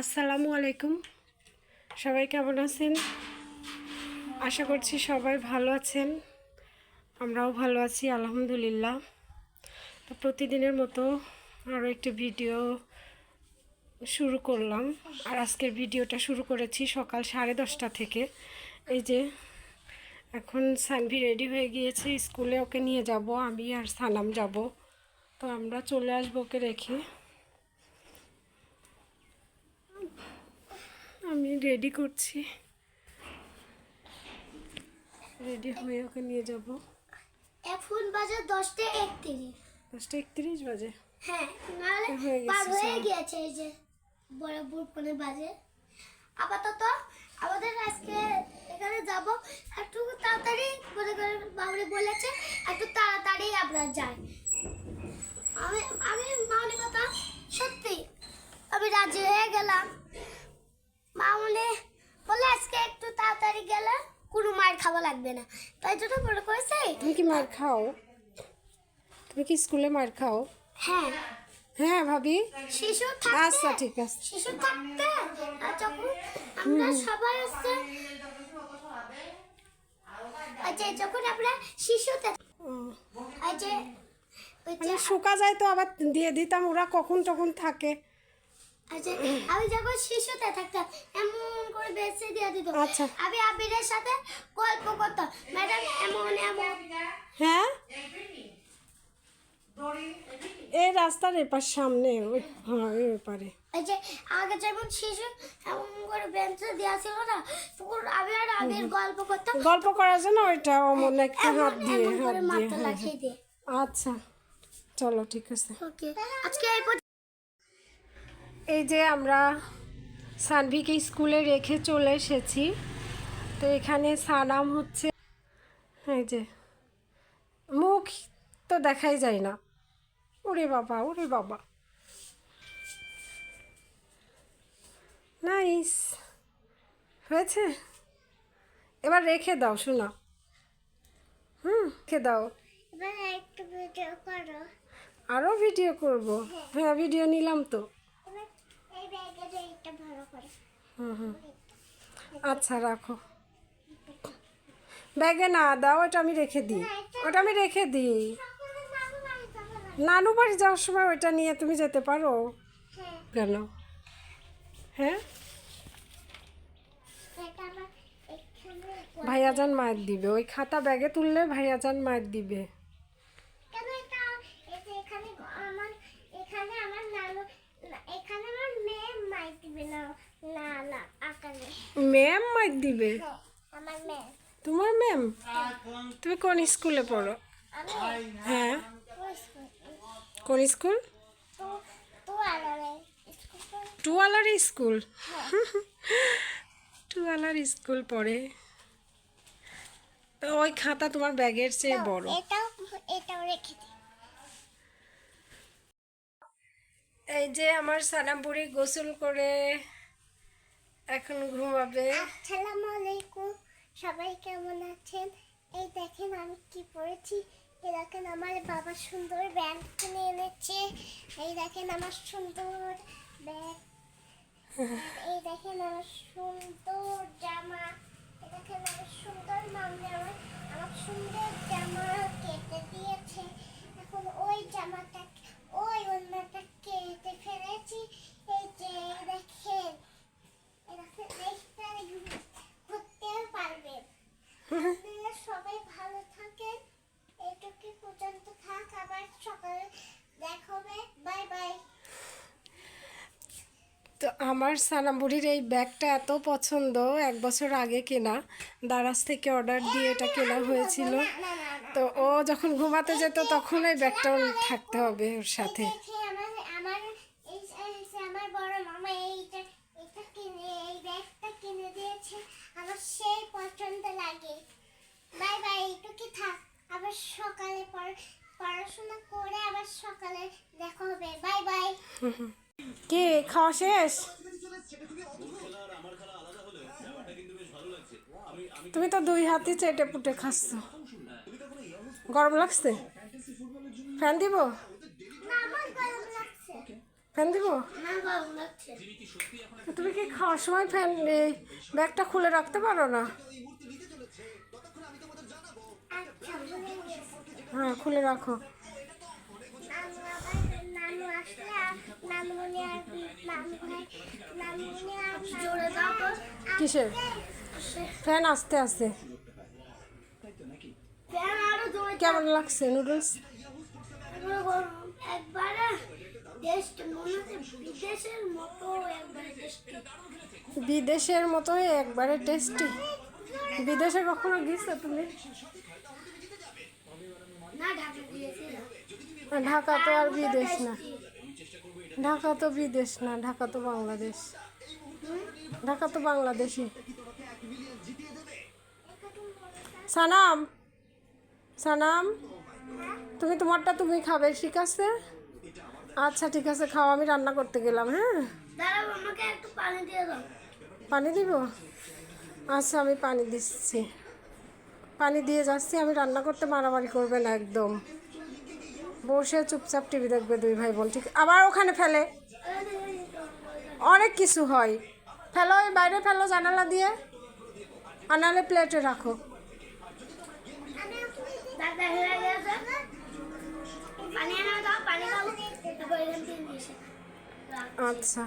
আসসালামু আলাইকুম। সবাই কেমন আছেন? আশা করছি সবাই ভালো আছেন। আমরাও ভালো আছি, আলহামদুলিল্লাহ। তো প্রতিদিনের মতো আরও একটি ভিডিও শুরু করলাম। আর আজকের ভিডিওটা শুরু করেছি সকাল সাড়ে দশটা থেকে। এই যে, এখন সানভি রেডি হয়ে গিয়েছে, স্কুলে ওকে নিয়ে যাব, আমি আর সানাম যাব। তো আমরা চলে আসব ওকে রেখে। আমি রেডি করছি। রেডি হয়ে ওকে নিয়ে যাব। এখন বাজে দশটা একত্রিশ। দশটা একত্রিশ বাজে? হ্যাঁ নাহলে হয়ে গেছে পার হয়ে। গিয়েছে এই যে বরাবর ফোনে বাজে। আপাতত আমাদের আজকে এখানে যাব। একটু তাড়াতাড়ি মনে করেন বাবুরে বলেছে একটু তাড়াতাড়ি আমরা যাই। আমি আমি মামনি কথা সত্যি আমি রাজি হয়ে গেলাম মামনি বলে আজকে একটু তাড়াতাড়ি গেলে কোনো মার খাওয়া লাগবে না। তাই জন্য মনে করেছে তুমি কি মার খাও? তুমি কি স্কুলে মার খাও? হ্যাঁ। হ্যাঁ ভাবি। শিশু আচ্ছা ঠিক আছে। শিশু থাকতে যখন আমরা সবাই হচ্ছে আচ্ছা যখন আমরা শিশুতে আচ্ছা মানে শুকা যায় তো আবার দিয়ে দিতাম ওরা কখন তখন থাকে। আমি যখন শিশুতে থাকতাম এমন করে বেঁচে দিয়ে দিত। আচ্ছা। আমি আবিরের সাথে গল্প করতাম। ম্যাডাম এমন এমন। হ্যাঁ? এই রাস্তার এপার সামনে ওই হ্যাঁ ওই পারে এই যে আগে যেমন শিশু এমন করে বেঞ্চে দেওয়া ছিল না তখন আমি আর আবির গল্প করতাম। গল্প করার জন্য ওইটা অমন একটু হাত দিয়ে হাত দিয়ে হ্যাঁ, লাগিয়ে দিয়ে। হ্যাঁ। আচ্ছা চলো ঠিক আছে। ওকে আজকে এই এই যে আমরা সানভিকে স্কুলে রেখে চলে এসেছি। তো এখানে সানাম হচ্ছে। এই যে মুখ তো দেখাই যায় না। ওরে বাবা ওরে বাবা। নাইস। হয়েছে? এবার রেখে দাও শোনা। হুম রেখে দাও। আরও ভিডিও করব। হ্যাঁ। ভিডিও নিলাম তো এবার এই ব্যাগের এইটা ভালো করে হুম হুম আচ্ছা রাখো। ব্যাগে না দাও ওটা আমি রেখে দিই। ওটা আমি রেখে দিই। নানু বাড়ি যাওয়ার সময় ওইটা নিয়ে তুমি যেতে পারো। হ্যাঁ। কেন? হ্যাঁ? ভাইয়াজান মায়ের দিবে। ওই খাতা ব্যাগে তুললে ভাইয়াজান মায়ের দিবে কেন এটা এটা এখানে আমার এখানে আমার নানু না, এখানে আমার মেয়ে মাই দিবে না না না আকালে ম্যাম মায়ের দিবে? তোমার ম্যাম তুমি কোন স্কুলে পড়ো? হ্যাঁ। কোন স্কুল। টুয়ালার স্কুল? টুয়ালার স্কুল পড়ে। তো ওই খাতা তোমার ব্যাগের চেয়ে বড়। এটাও এটাও রেখে দিই এই যে আমার সানামপুরি গোসল করে এখন ঘুমাবে। আসসালামু আলাইকুম সবাই কেমন আছেন? এই দেখেন আমি কি পরেছি এই দেখেন আমার বাবা সুন্দর ব্যাগ কিনে এনেছে। এই দেখেন আমার সুন্দর ব্যাগ। এই দেখেন আমার সুন্দর জামা। এই দেখেন আমার সুন্দর মামনি আমার আমার সুন্দর জামা কেটে দিয়েছে। এখন ওই জামাটা ওই অন্যটা কেটে ফেলেছি এই যে দেখেন এরকম দেখতে ঘুরতেও পারবেন আপনারা সবাই ভালো থাকেন। এইটুকু পর্যন্ত থাক আবার সকালে দেখা হবে। Bye bye. তো আমার সানামপুরির এই ব্যাগটা এত পছন্দ এক বছর আগে কেনা দারাজ থেকে অর্ডার দিয়ে এটা কেনা হয়েছিল। তো ও যখন ঘুমাতে যেত তখন এই ব্যাগটাও থাকতে হবে ওর সাথে দেখে আমার আমার এই এই যে আমার বড় মামা এইটা এটা কিনে এই ব্যাগটা কিনে দিয়েছে আমার সেই পছন্দ লাগে বাই বাই এইটুকু থাক আবার সকালে পড়া- পড়াশোনা করে আবার সকালে দেখা হবে বাই বাই কি খাওয়া শেষ? তুমি তো দুই হাতে চেটে পুটে খাচ্ছ। গরম লাগছে? ফ্যান দিব? ফ্যান দিব? তুমি কি খাওয়ার সময় ফ্যান এই ব্যাগটা খুলে রাখতে পারো না? আচ্ছা হ্যাঁ খুলে রাখো। কিসের? ফ্যান আসতে আসতে। কেমন লাগছে নুডলস? বিদেশের মতো একবারে টেস্টি বিদেশের মতোই একবারে টেস্টি বিদেশে কখনো গেছো তুমি? না ঢাকা দিয়েছি ঢাকা তো আর বিদেশ না। ঢাকা তো বিদেশ না ঢাকা তো বাংলাদেশ। ঢাকা তো বাংলাদেশি সানাম সানাম তুমি তোমারটা তুমি খাবে ঠিক আছে? আচ্ছা ঠিক আছে খাও আমি রান্না করতে গেলাম হ্যাঁ? পানি দিব? আচ্ছা আমি পানি দিচ্ছি। পানি দিয়ে যাচ্ছি আমি রান্না করতে মারামারি করবে না একদম। বসে চুপচাপ টিভি দেখবে দুই ভাই বল ঠিক, আবার ওখানে ফেলে। অনেক কিছু হয়। ফেলো ওই বাইরে, ফেলো জানালা দিয়ে। আনালে প্লেটে রাখো। আচ্ছা।